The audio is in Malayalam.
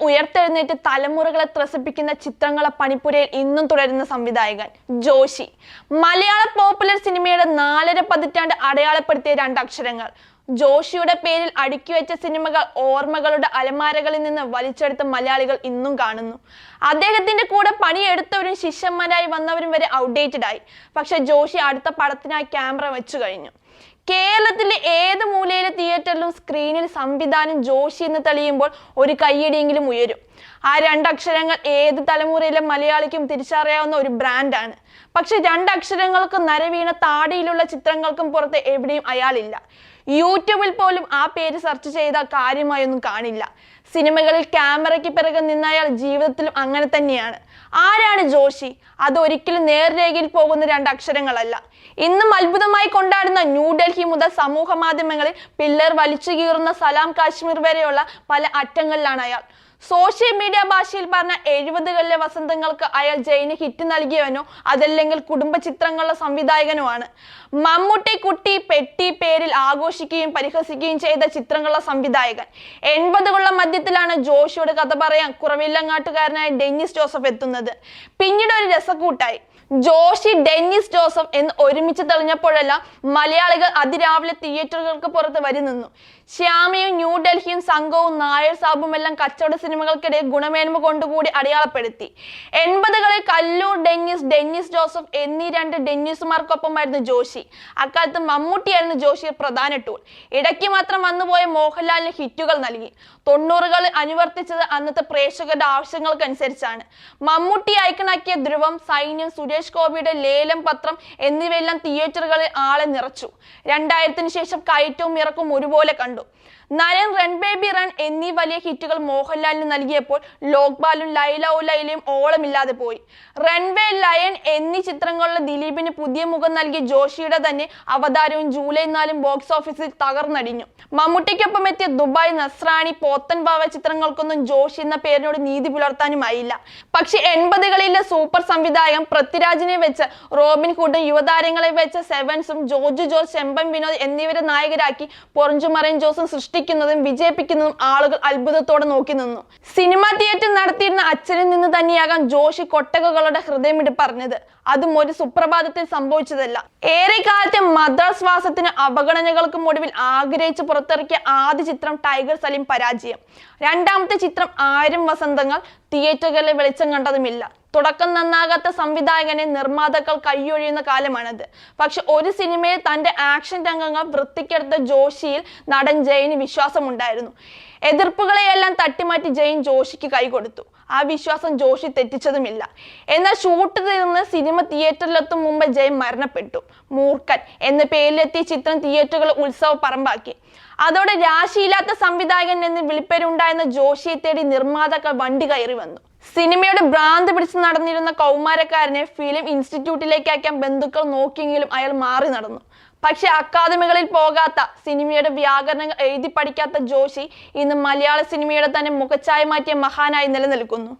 ഉയർത്തെഴുന്നേറ്റ് തലമുറകളെ ത്രസിപ്പിക്കുന്ന ചിത്രങ്ങളെ പണിപ്പുരയിൽ ഇന്നും തുടരുന്ന സംവിധായകൻ ജോഷി. മലയാള പോപ്പുലർ സിനിമയുടെ നാലര പതിറ്റാണ്ട് അടയാളപ്പെടുത്തിയ രണ്ട് അക്ഷരങ്ങൾ ജോഷിയുടെ പേരിൽ അടുക്കി വെച്ച സിനിമകൾ ഓർമ്മകളുടെ അലമാരകളിൽ നിന്ന് വലിച്ചെടുത്ത മലയാളികൾ ഇന്നും കാണുന്നു. അദ്ദേഹത്തിന്റെ കൂടെ പണിയെടുത്തവരും ശിഷ്യന്മാരായി വന്നവരും വരെ ഔട്ട്ഡേറ്റഡ് ആയി. പക്ഷെ ജോഷി അടുത്ത പടത്തിനായി ക്യാമറ വെച്ചു കഴിഞ്ഞു. കേരളത്തിലെ ഏത് മൂലയിലെ തിയേറ്ററിലും സ്ക്രീനിൽ സംവിധാനം ജോഷി എന്ന് തെളിയുമ്പോൾ ഒരു കയ്യടിയെങ്കിലും ഉയരും. ആ രണ്ടക്ഷരങ്ങൾ ഏത് തലമുറയിലെ മലയാളിക്കും തിരിച്ചറിയാവുന്ന ഒരു ബ്രാൻഡാണ്. പക്ഷെ രണ്ടക്ഷരങ്ങൾക്ക് നരവീണ താടിയിലുള്ള ചിത്രങ്ങൾക്കും പുറത്ത് എവിടെയും അയാളില്ല. യൂട്യൂബിൽ പോലും ആ പേര് സെർച്ച് ചെയ്ത കാര്യമായൊന്നും കാണില്ല. സിനിമകളിൽ ക്യാമറയ്ക്ക് പിറകെ നിന്ന അയാൾ ജീവിതത്തിലും അങ്ങനെ തന്നെയാണ്. ആരാണ് ജോഷി? അതൊരിക്കലും നേർരേഖയിൽ പോകുന്ന രണ്ട് അക്ഷരങ്ങളല്ല ഇന്നും അത്ഭുതമായി കൊണ്ടാടുന്ന ന്യൂഡൽഹി മുതൽ സമൂഹ മാധ്യമങ്ങളിൽ പില്ലർ വലിച്ചു കീറുന്ന സലാം കാശ്മീർ വരെയുള്ള പല അറ്റങ്ങളിലാണ് അയാൾ. സോഷ്യൽ മീഡിയ ഭാഷയിൽ പറഞ്ഞ എഴുപതുകളിലെ വസന്തങ്ങൾക്ക് അയാൾ ജയിന് ഹിറ്റ് നൽകിയവനോ അതല്ലെങ്കിൽ കുടുംബ ചിത്രങ്ങളുടെ സംവിധായകനോ ആണ് മമ്മൂട്ടി കുട്ടി പെട്ടി പേരിൽ ആഘോഷിക്കുകയും പരിഹസിക്കുകയും ചെയ്ത ചിത്രങ്ങളുടെ സംവിധായകൻ. എൺപതുകളുടെ മധ്യത്തിലാണ് ജോഷിയുടെ കഥ പറയാൻ കുറവില്ലങ്ങാട്ടുകാരനായ ഡെന്നിസ് ജോസഫ് എത്തുന്നത്. പിന്നീട് ഒരു രസക്കൂട്ടായി. ജോഷി ഡെന്നിസ് ജോസഫ് എന്ന് ഒരുമിച്ച് തെളിഞ്ഞപ്പോഴെല്ലാം മലയാളികൾ അതിരാവിലെ തിയേറ്ററുകൾക്ക് പുറത്ത് വരി നിന്നു. ശ്യാമയും ന്യൂഡൽഹിയും സംഘവും നായർ സാബും എല്ലാം കച്ചവട സിനിമകൾക്കിടെ ഗുണമേന്മ കൊണ്ടുകൂടി അടയാളപ്പെടുത്തി. എൺപതുകളിൽ കല്ലൂർ ഡെന്നിസ് ഡെന്നിസ് ജോസഫ് എന്നീ രണ്ട് ഡെന്നിസുമാർക്കൊപ്പമായിരുന്നു ജോഷി. അക്കാലത്ത് മമ്മൂട്ടിയായിരുന്നു ജോഷി പ്രധാന ടൂൾ ഇടയ്ക്ക് മാത്രം വന്നുപോയ മോഹൻലാലിന് ഹിറ്റുകൾ നൽകി. തൊണ്ണൂറുകളിൽ അനുവർത്തിച്ചത് അന്നത്തെ പ്രേക്ഷകരുടെ ആവശ്യങ്ങൾക്കനുസരിച്ചാണ്. മമ്മൂട്ടി ഐക്കണാക്കിയ ധ്രുവം സൈന്യം സുരേഷ് ഗോപിയുടെ ലേലം പത്രം എന്നിവയെല്ലാം തിയേറ്ററുകളിൽ ആളെ നിറച്ചു. രണ്ടായിരത്തിന് ശേഷം കയറ്റവും ഇറക്കും ഒരുപോലെ കണ്ടു. നരൻ റൺ ബേബി റൺ എന്നീ വലിയ ഹിറ്റുകൾ മോഹൻലാലിന് നൽകിയപ്പോൾ ലോക്പാലും ലൈല ഓ ലൈലയും ഓളമില്ലാതെ പോയി. റൺവേ ലയൺ എന്നീ ചിത്രങ്ങളിലെ ദിലീപിന് പുതിയ മുഖം നൽകിയ ജോഷിയുടെ തന്നെ അവതാരവും ജൂലൈ നാലും ബോക്സ് ഓഫീസിൽ തകർന്നടിഞ്ഞു. മമ്മൂട്ടിക്കൊപ്പം എത്തിയ ദുബായ് നസ്രാണി പോത്തൻ ഭാവ ചിത്രങ്ങൾക്കൊന്നും ജോഷി എന്ന പേരിനോട് നീതി പുലർത്താനുമായില്ല. പക്ഷെ എൺപതുകളിലെ സൂപ്പർ സംവിധായകൻ പൃഥ്വിരാജിനെ വെച്ച് റോബിൻ ഹുഡും യുവതാരങ്ങളെ വെച്ച് സെവൻസും ജോർജ് ജോസ് ചെമ്പൻ വിനോദ് എന്നിവരെ നായകരാക്കി പൊറഞ്ചുമറൻ ജോസും സൃഷ്ടിക്കുന്നതും വിജയിപ്പിക്കുന്നതും ആളുകൾ അത്ഭുതത്തോടെ നോക്കി നിന്നു. സിനിമ തിയേറ്റർ നടത്തിയിരുന്ന അച്ഛനിൽ നിന്ന് തന്നെയാകാം ജോഷി കൊട്ടകകളുടെ ഹൃദയമിടി പറഞ്ഞത്. അതും ഒരു സുപ്രഭാതത്തിൽ സംഭവിച്ചതല്ല. ഏറെ കാലത്തെ മദ്രാസ് വാസത്തിന് അവഗണനകൾക്കും ഒടുവിൽ ആഗ്രഹിച്ച് പുറത്തിറക്കിയ ആദ്യ ചിത്രം ടൈഗർ സലീം പരാജയം. രണ്ടാമത്തെ ചിത്രം ആയിരം വസന്തങ്ങൾ തിയേറ്ററുകളിൽ വെളിച്ചം കണ്ടതുമില്ല. തുടക്കം നന്നാകാത്ത സംവിധായകനെ നിർമ്മാതാക്കൾ കൈയൊഴിയുന്ന കാലമാണത്. പക്ഷെ ഒരു സിനിമയിൽ തന്റെ ആക്ഷൻ രംഗങ്ങൾ വൃത്തിക്കെടുത്ത ജോഷിയിൽ നടൻ ജയന് വിശ്വാസമുണ്ടായിരുന്നു. എതിർപ്പുകളെയെല്ലാം തട്ടിമാറ്റി ജയിൻ ജോഷിക്ക് കൈകൊടുത്തു. ആ വിശ്വാസം ജോഷി തെറ്റിച്ചതുമില്ല. എന്നാൽ ഷൂട്ട് തീർന്ന് സിനിമ തിയേറ്ററിലെത്തും മുമ്പ് ജയൻ മരണപ്പെട്ടു. മൂർഖൻ എന്ന പേരിലെത്തിയ ചിത്രം തിയേറ്ററുകൾ ഉത്സവ പറമ്പാക്കി. അതോടെ രാശിയില്ലാത്ത സംവിധായകൻ എന്ന് വിളിപ്പേരുണ്ടായിരുന്ന ജോഷിയെ തേടി നിർമ്മാതാക്കൾ വണ്ടി കയറി വന്നു. സിനിമയുടെ ഭ്രാന്ത് പിടിച്ച് നടന്നിരുന്ന കൗമാരക്കാരനെ ഫിലിം ഇൻസ്റ്റിറ്റ്യൂട്ടിലേക്ക് അയക്കാൻ ബന്ധുക്കൾ നോക്കിയെങ്കിലും അയാൾ മാറി നടന്നു. പക്ഷെ അക്കാദമികളിൽ പോകാത്ത സിനിമയുടെ വ്യാകരണങ്ങൾ എഴുതി പഠിക്കാത്ത ജോഷി ഇന്ന് മലയാള സിനിമയുടെ തന്നെ മുഖച്ചായ മാറ്റിയ മഹാനായി നിലനിൽക്കുന്നു.